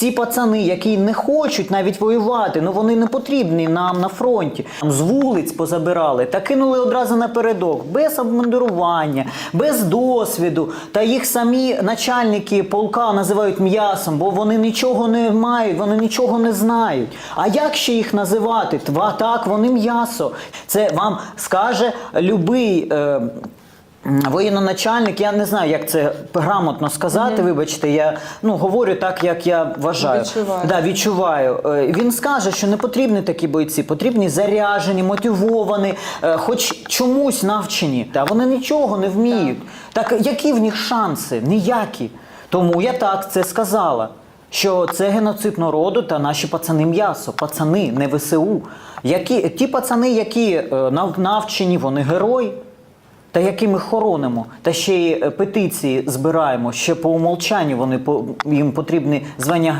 ці пацани, які не хочуть навіть воювати, ну вони не потрібні нам на фронті. З вулиць позабирали та кинули одразу напередок, без обмундирування, без досвіду. Та їх самі начальники полка називають м'ясом, бо вони нічого не мають, вони нічого не знають. А як ще їх називати? Тва так, вони м'ясо. Це вам скаже любий. Е, Воєноначальник, я не знаю, як це грамотно сказати. Вибачте, я ну говорю так, як я вважаю. Відчуваю. Да, відчуваю. Е, Він скаже, що не потрібні такі бойці, потрібні заряжені, мотивовані, е, хоч чомусь навчені. Та вони нічого не вміють. Так які в них шанси? Ніякі. Тому я так це сказала. Що це геноцид народу та наші пацани м'ясо, пацани, не ВСУ. Які, ті пацани, які е, навчені, вони герої. Та які ми хоронимо, та ще й е, петиції збираємо, ще по умолчанню вони їм потрібні звання героїв.